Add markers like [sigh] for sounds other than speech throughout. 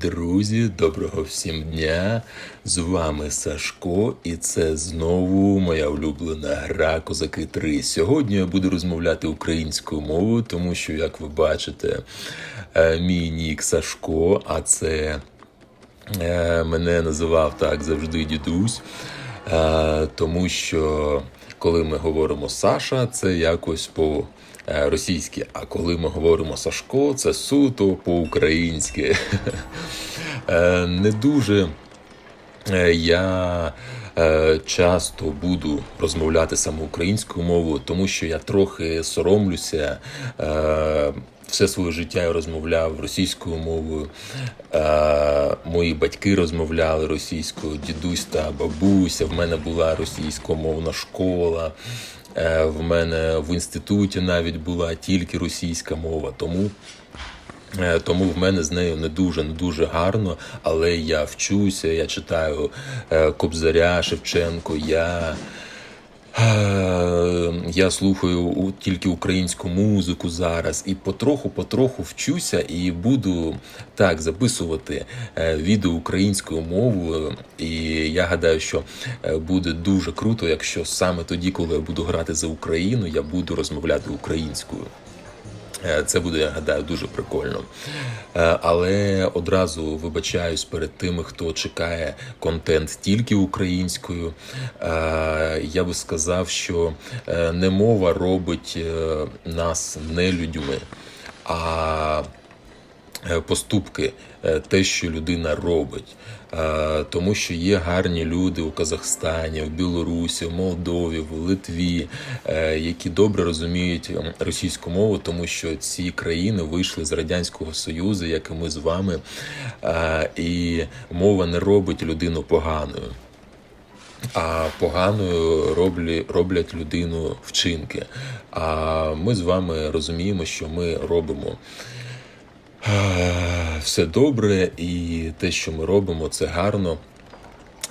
Друзі, доброго всім дня! З вами Сашко, і це знову моя улюблена гра Козаки 3. Сьогодні я буду розмовляти українською мовою, тому що, як ви бачите, е, мій нік Сашко, а це е, мене називав так завжди дідусь. Е, Тому що коли ми говоримо Саша, це якось по е, російськи. А коли ми говоримо Сашко, це суто по-українськи. [laughs] Е, Не дуже е, я часто буду розмовляти саме українською мовою, тому що я трохи соромлюся. Все своє життя я розмовляв російською мовою. Мої батьки розмовляли російською, дідусь та бабуся. В мене була російськомовна школа. Е, В мене в інституті навіть була тільки російська мова. Тому Е, Тому в мене з нею не дуже не дуже гарно, але я вчуся, я читаю е, Кобзаря, Шевченко. Я, я слухаю тільки українську музику зараз і потроху-потроху вчуся і буду так записувати е, відео українською мовою. І я гадаю, що е, буде дуже круто, якщо саме тоді, коли я буду грати за Україну, я буду розмовляти українською. Е, Це буде, я гадаю, дуже прикольно. Е, Але одразу вибачаюсь перед тими, хто чекає контент тільки українською. Е, Я би сказав, що не мова робить нас не людьми, а поступки, те, що людина робить. Тому що є гарні люди у Казахстані, в Білорусі, в Молдові, в Литві, е, які добре розуміють ем, російську мову, тому що ці країни вийшли з Радянського Союзу, як і ми з вами. І мова не робить людину поганою. А поганою роблі, роблять людину вчинки. А ми з вами розуміємо, що ми робимо все добре, і те, що ми робимо, це гарно.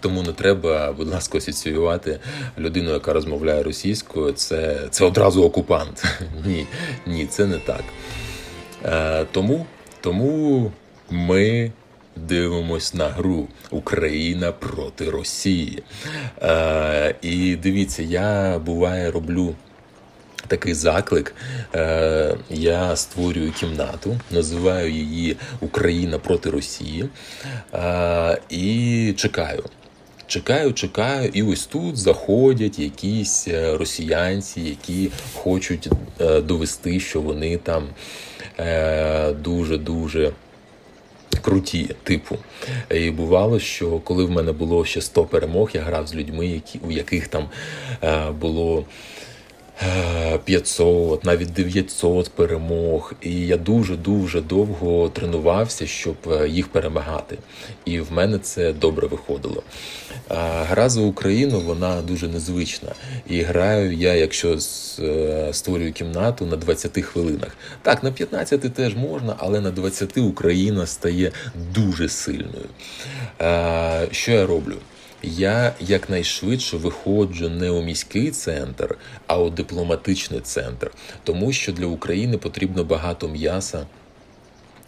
Тому не треба, будь ласка, асоціювати людину, яка розмовляє російською. Це, це одразу окупант. [laughs] Ні, ні, це не так. Е, тому, тому ми дивимось на гру Україна проти Росії. Е, і дивіться, я буває роблю. Такий заклик. Е, Я створюю кімнату, називаю її Україна проти Росії е, і чекаю. Чекаю, чекаю, і ось тут заходять якісь е, росіянці, які хочуть довести, що вони там е, дуже-дуже круті, типу. І бувало, що коли в мене було ще 100 перемог, я грав з людьми, які, у яких там е, було. Е, 500, навіть 900 перемог, і я дуже дуже довго тренувався, щоб е, їх перемагати. І в мене це добре виходило. А Гра за Україну вона дуже незвична. І граю я, якщо е, створюю кімнату на 20 хвилинах. Так, на 15 теж можна, але на 20 Україна стає дуже сильною. Е, Що я роблю? Я якнайшвидше виходжу не у міський центр, а у дипломатичний центр, тому що для України потрібно багато м'яса.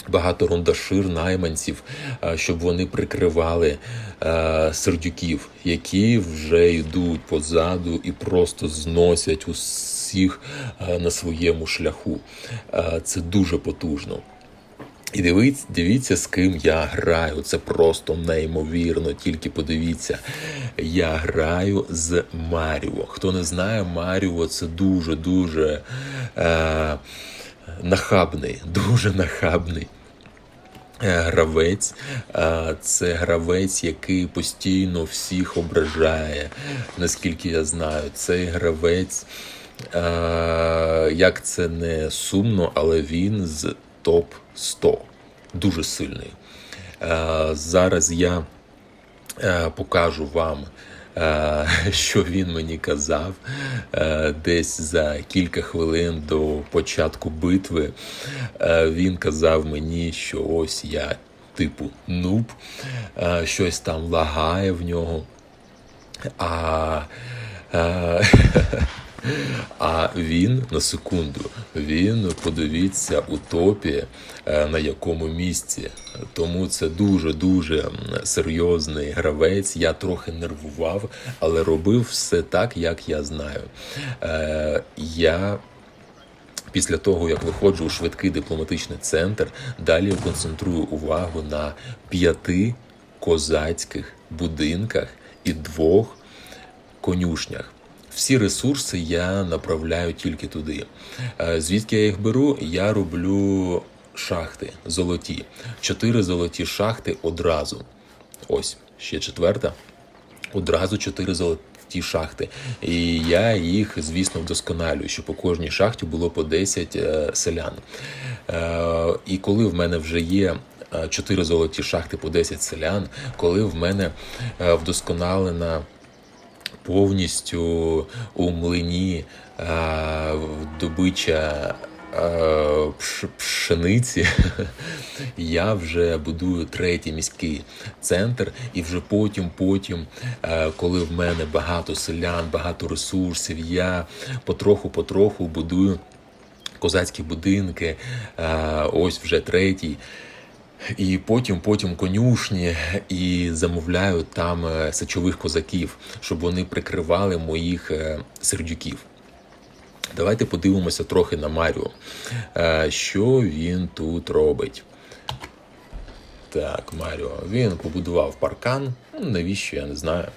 Багато рундашир, найманців, е, щоб вони прикривали е, сердюків, які вже йдуть позаду і просто зносять усіх е, на своєму шляху. Це дуже потужно. І дивіться, дивіться, з ким я граю. Це просто неймовірно. Тільки подивіться, я граю з Маріо. Хто не знає, Маріо це дуже дуже е, нахабний, [laughs] дуже нахабний. е, Гравець Е, це гравець, який постійно всіх ображає, наскільки я знаю. Цей гравець, е, як це не сумно, але він з топ 100 дуже сильний. Е, Зараз я е, покажу вам, е, [laughs] що він мені казав десь за кілька хвилин до початку битви. Він казав мені, що ось я типу нуб, щось там лагає в нього. А, [laughs] А він на секунду, він подивіться у топі е, на якому місці. Тому це дуже дуже серйозний гравець. Я трохи нервував, але робив все так, як я знаю. Е, Я Після того, як виходжу у швидкий дипломатичний центр, далі концентрую увагу на п'яти козацьких будинках і двох конюшнях. Всі ресурси я направляю тільки туди. Е, Звідки я їх беру? Я роблю шахти золоті. Чотири золоті шахти одразу. Ось ще четверта. Одразу чотири золоті шахти. І я їх, звісно, вдосконалюю, щоб у кожній шахті було по 10 е, селян. Е, І коли в мене вже є. е, Чотири золоті шахти по 10 селян, коли в мене вдосконалена повністю у млині е, добича е, пш- пшениці, [laughs] я вже будую третій міський центр, і вже потім, потім, е, коли в мене багато селян, багато ресурсів, я потроху-потроху будую козацькі будинки, ось вже третій. І потім, потім конюшні і замовляю там е, сечових козаків, щоб вони прикривали моїх е, сердюків. Давайте подивимося трохи на Маріо. Е, Що він тут робить? Так, Маріо. Він побудував паркан. Ну, Навіщо, я не знаю.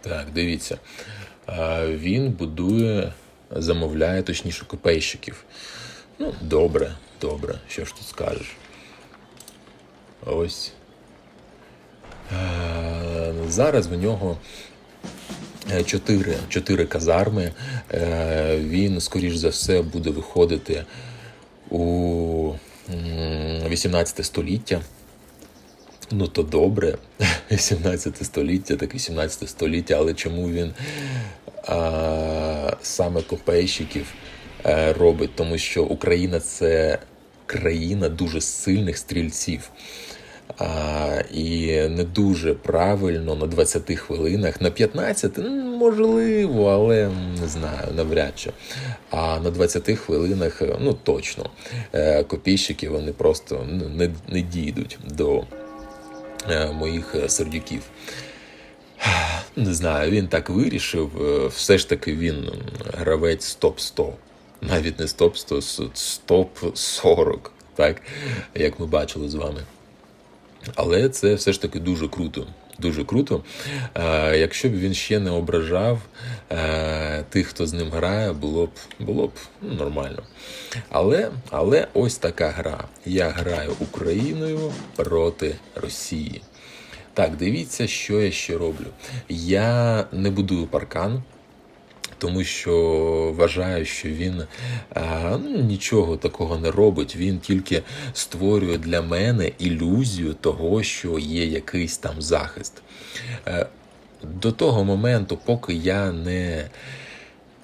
Так, дивіться. Він будує, замовляє, точніше, копейщиків. Ну, добре, добре. Що ж тут скажеш? Ось. Е, Зараз в нього е, чотири, чотири казарми. Е, Він, скоріш за все, буде виходити у 18 століття. Ну, то добре, [laughs] 18 століття, так 18 століття, але чому він а, саме копейщиків робить? Тому що Україна це країна дуже сильних стрільців. А, і не дуже правильно на 20 хвилинах, на 15, можливо, але не знаю, навряд чи. А на 20 хвилинах, ну точно, е, копійщики вони просто ну, не, не дійдуть до е, моїх сердюків. Не знаю, він так вирішив. Е, Все ж таки він гравець топ-100. Навіть не топ-100, с- топ-40, так, як ми бачили з вами. Але це все ж таки дуже круто. Дуже круто. Е, якщо б він ще не ображав е, тих, хто з ним грає, було б, було б ну, нормально. Але, але ось така гра. Я граю Україною проти Росії. Так, дивіться, що я ще роблю. Я не будую паркан тому що вважаю, що він а, ну, нічого такого не робить. Він тільки створює для мене ілюзію того, що є якийсь там захист. Е, До того моменту, поки я не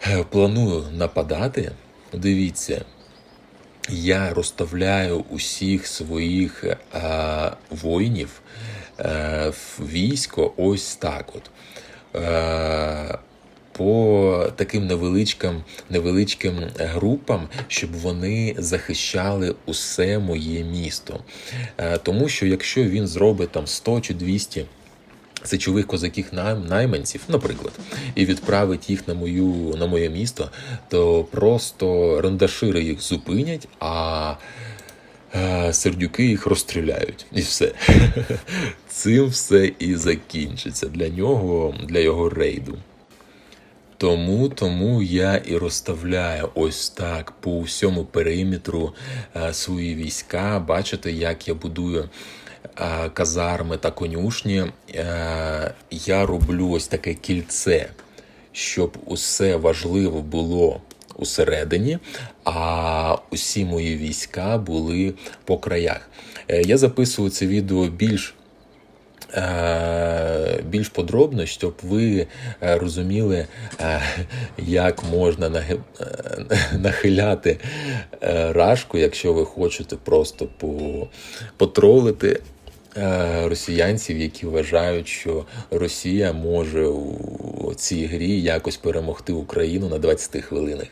е, планую нападати, дивіться. Я розставляю усіх своїх е, воїнів е, в військо ось так от. Е, по таким невеличким, невеличким групам, щоб вони захищали усе моє місто. Е, тому що якщо він зробить там 100 чи 200 сечових козаків найманців, наприклад, і відправить їх на мою на моє місто, то просто рандашири їх зупинять, а е, сердюки їх розстріляють. І все. [laughs] Цим все і закінчиться для нього, для його рейду. Тому, тому я і розставляю ось так по всьому периметру е, свої війська. Бачите, як я будую е, казарми та конюшні. Е, я роблю ось таке кільце, щоб усе важливе було усередині, а усі мої війська були по краях. Я записую це відео більш більш подробно, щоб ви е, розуміли, е, як можна е, [laughs] нахиляти е, рашку, якщо ви хочете просто потролити е, росіянців, які вважають, що Росія може у- цій грі якось перемогти Україну на 20 хвилинах.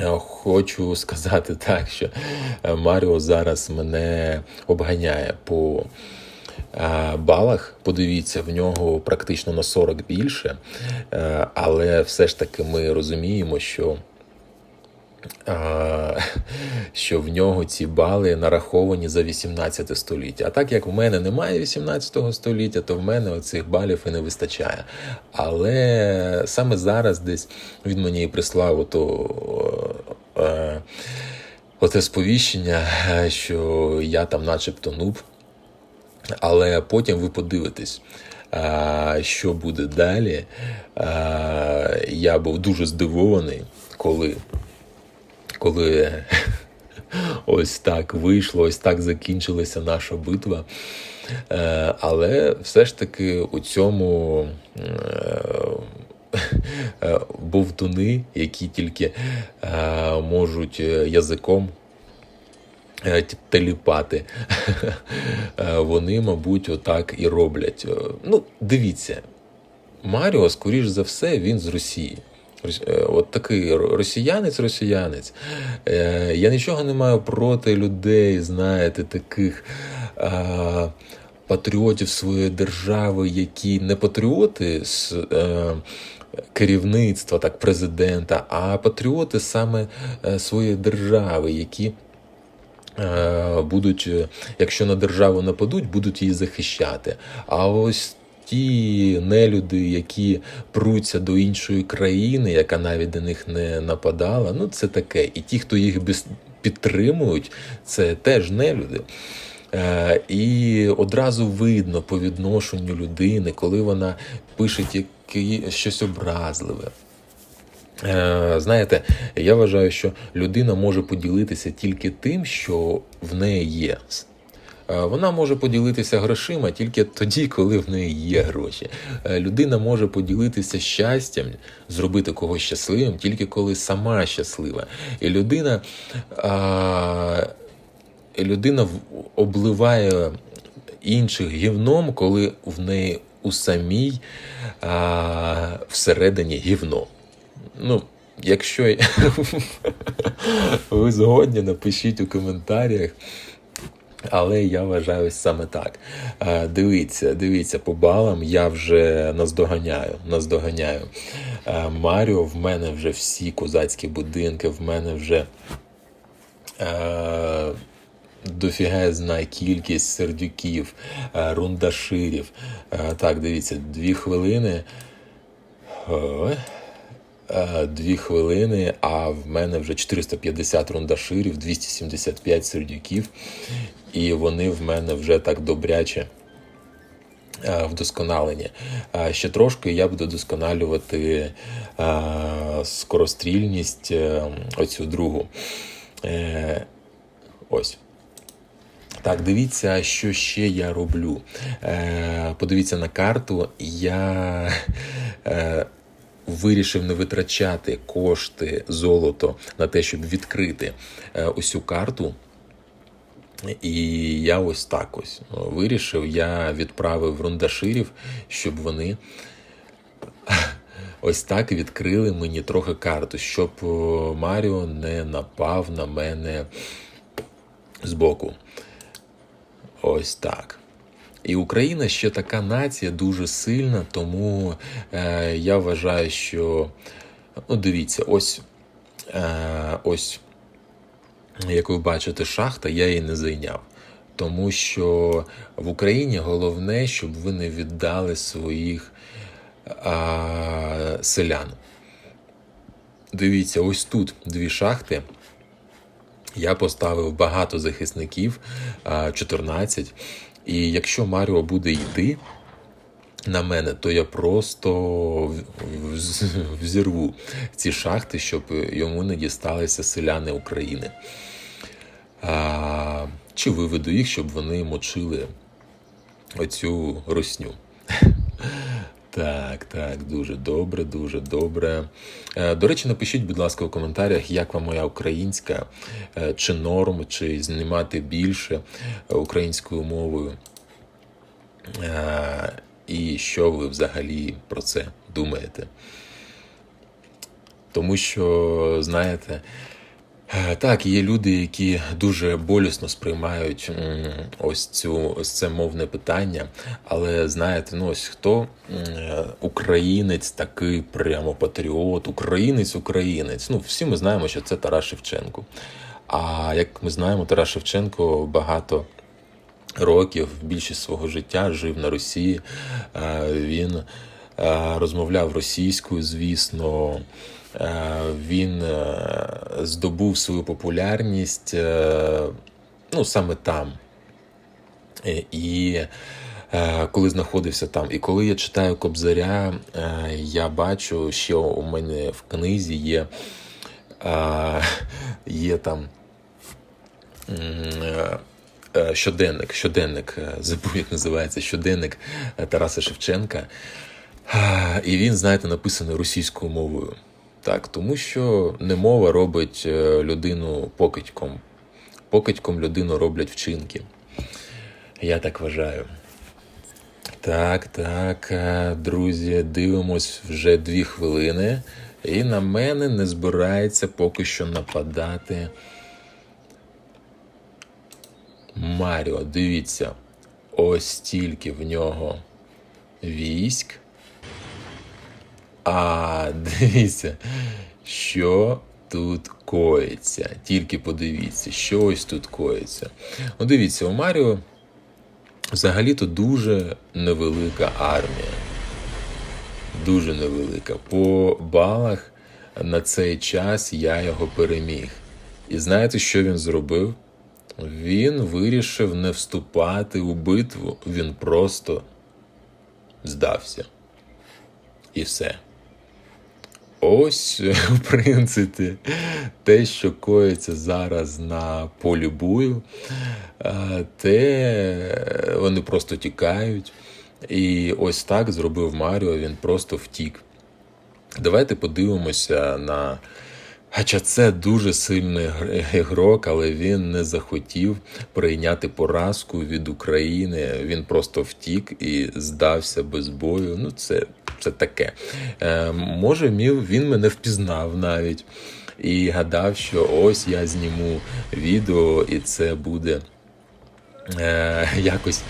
Е, Хочу сказати так, що е, Маріо зараз мене обганяє по е, балах. Подивіться, в нього практично на 40 більше, Е, але все ж таки ми розуміємо, що що в нього ці бали нараховані за 18 століття. А так як в мене немає 18 століття, то в мене оцих балів і не вистачає. Але саме зараз десь він мені і прислав ото, е, оте сповіщення, що я там начебто нуб. Але потім ви подивитесь, що буде далі. Я був дуже здивований, коли, коли [laughs] ось так вийшло, ось так закінчилася наша битва. Е, Але все ж таки у цьому е, [laughs] бовтуни, які тільки е, можуть е, язиком е, теліпати. Е, Вони, мабуть, отак і роблять. Е, Ну, дивіться, Маріо, скоріш за все, він з Росії. Е, От такий росіянець-росіянець. Е, Я нічого не маю проти людей, знаєте, таких а, патріотів своєї держави, які не патріоти з е, керівництва, так, президента, а патріоти саме е, своєї держави, які е, будуть, е, якщо на державу нападуть, будуть її захищати. А ось ті нелюди, які пруться до іншої країни, яка навіть до них не нападала, ну це таке. І ті, хто їх підтримують, це теж нелюди. Е, І одразу видно по відношенню людини, коли вона пише щось образливе. Е, Знаєте, я вважаю, що людина може поділитися тільки тим, що в неї є. Е, Вона може поділитися грошима тільки тоді, коли в неї є гроші. Е, Людина може поділитися щастям, зробити когось щасливим, тільки коли сама щаслива. І людина, а, людина обливає інших гівном, коли в неї у самій а, всередині гівно. Ну, якщо ви згодні, напишіть у коментарях. Але я вважаю саме так. Е, Дивіться, дивіться, по балам я вже наздоганяю. наздоганяю. Е, Маріо, в мене вже всі козацькі будинки, в мене вже е, дофігезна кількість сердюків, е, рундаширів. Так, дивіться, дві хвилини. Е, Дві хвилини, а в мене вже 450 рундаширів, 275 сердюків, і вони в мене вже так добряче е, вдосконалені. Е, Ще трошки я буду досконалювати скорострільність, оцю другу. Ось. Так, дивіться, що ще я роблю. Подивіться на карту. Я вирішив не витрачати кошти золото на те, щоб відкрити е, усю карту. І я ось так ось вирішив. Я відправив рундаширів, щоб вони [laughs] ось так відкрили мені трохи карту, щоб е, Маріо не напав на мене збоку. Ось так. І Україна ще така нація дуже сильна, тому е, я вважаю, що ну дивіться, ось е, ось, як ви бачите, шахта, я її не зайняв. Тому що в Україні головне, щоб ви не віддали своїх а, селян. Дивіться, ось тут дві шахти. Я поставив багато захисників, 14. І якщо Маріо буде йти на мене, то я просто взірву ці шахти, щоб йому не дісталися селяни України. Чи виведу їх, щоб вони мочили оцю русню. Так, так, дуже добре, дуже добре. Е, До речі, напишіть, будь ласка, у коментарях, як вам моя українська, е, чи норм, чи знімати більше е, українською мовою. І що ви взагалі про це думаєте. Тому що, знаєте, так, є люди, які дуже болісно сприймають ось цю ось це мовне питання. Але знаєте, ну ось хто е, українець такий прямо патріот, українець, українець. Ну, всі ми знаємо, що це Тарас Шевченко. А як ми знаємо, Тарас Шевченко багато років, більшість свого життя жив на Росії. Е, Він е, розмовляв російською, звісно. Е, Він е, здобув свою популярність е, ну, саме там. І коли знаходився там, і коли я читаю Кобзаря, я бачу, що у мене в книзі є, є там щоденник, щоденник, забув, як називається, щоденник Тараса Шевченка. І він, знаєте, написаний російською мовою. Так, тому що немова робить е, людину покидьком. Покидьком людину роблять вчинки. Я так вважаю. Так, так, е, друзі, дивимось вже дві хвилини. І на мене не збирається поки що нападати. Маріо, дивіться, ось стільки в нього військ. А [laughs] дивіться, що тут коїться. Тільки подивіться, що ось тут коїться. Ну, дивіться, у Маріо взагалі-то дуже невелика армія. Дуже невелика. По балах на цей час я його переміг. І знаєте, що він зробив? Він вирішив не вступати у битву, він просто здався. І все. Ось, [laughs] в принципі, те, що коїться зараз на полі бою, е, те вони просто тікають. І ось так зробив Маріо, він просто втік. Давайте подивимося на. Хоча це дуже сильний ігрок, але він не захотів прийняти поразку від України. Він просто втік і здався без бою. Ну, це, це таке. Е, може, мів, він мене впізнав навіть і гадав, що ось я зніму відео, і це буде е, якось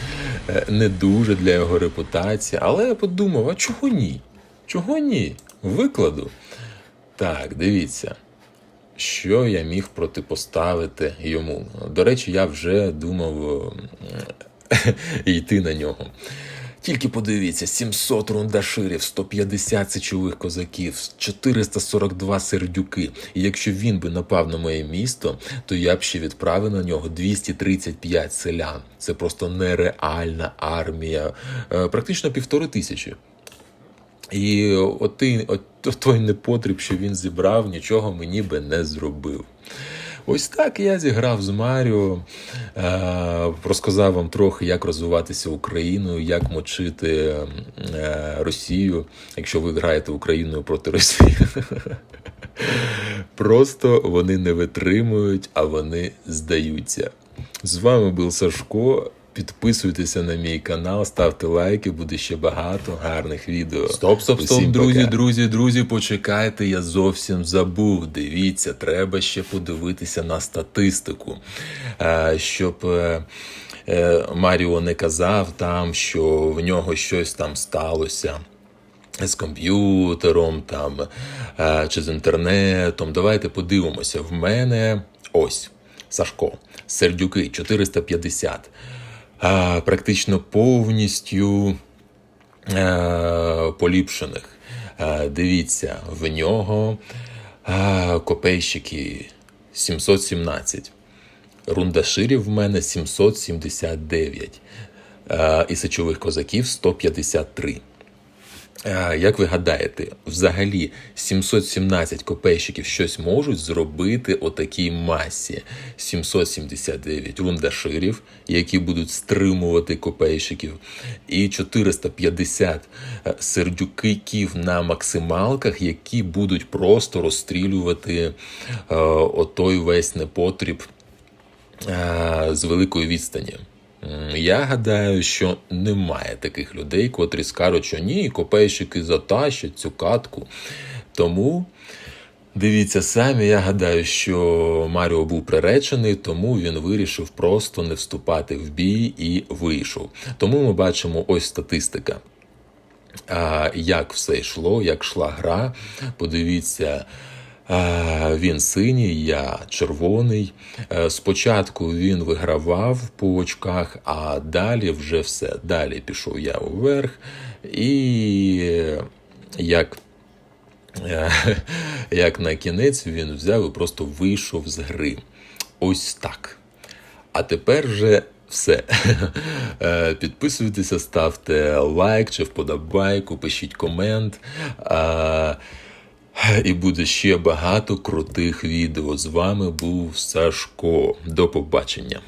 е, не дуже для його репутації. Але я подумав: а чого ні? Чого ні? Викладу. Так, дивіться. Що я міг протипоставити йому? До речі, я вже думав е, [laughs] йти на нього. Тільки подивіться: 700 рундаширів, 150 сечових козаків, 442 сердюки. І якщо він би напав на моє місто, то я б ще відправив на нього 235 селян. Це просто нереальна армія, Е, практично півтори тисячі. І от, ти, от той непотріб, що він зібрав, нічого мені би не зробив. Ось так я зіграв з Маріо, е, розказав вам трохи, як розвиватися Україною, як мочити е, Росію, якщо ви граєте Україною проти Росії. Просто вони не витримують, а вони здаються. З вами був Сашко. Підписуйтеся на мій канал, ставте лайки, буде ще багато гарних відео. Стоп, стоп, стоп, Усім друзі, пока. друзі, друзі, почекайте, я зовсім забув. Дивіться, треба ще подивитися на статистику, Е, щоб. е, е, Маріо не казав там, що в нього щось там сталося з комп'ютером там, чи з інтернетом. Давайте подивимося. В мене ось Сашко, Сердюки 450. Практично повністю поліпшених. Дивіться, в нього копейщики 717. Рундаширів в мене 779. Е, і сечових козаків 153. Як ви гадаєте, взагалі 717 копейщиків щось можуть зробити у такій масі? 779 рундаширів, які будуть стримувати копейщиків, і 450 е, сердюкиків на максималках, які будуть просто розстрілювати е, отой весь непотріб е, з великої відстані. Я гадаю, що немає таких людей, котрі скажуть, що ні, копейщики затащать цю катку. Тому дивіться самі, я гадаю, що Маріо був приречений, тому він вирішив просто не вступати в бій і вийшов. Тому ми бачимо ось статистика. Як все йшло, як йшла гра. Подивіться, він синій, я червоний. Е, Спочатку він вигравав по очках, а далі вже все. Далі пішов я вверх. І е, як Е, [laughs] як на кінець він взяв і просто вийшов з гри. Ось так. А тепер вже все. [laughs] Е, Підписуйтеся, ставте лайк чи вподобайку, пишіть комент. І буде ще багато крутих відео. З вами був Сашко. До побачення.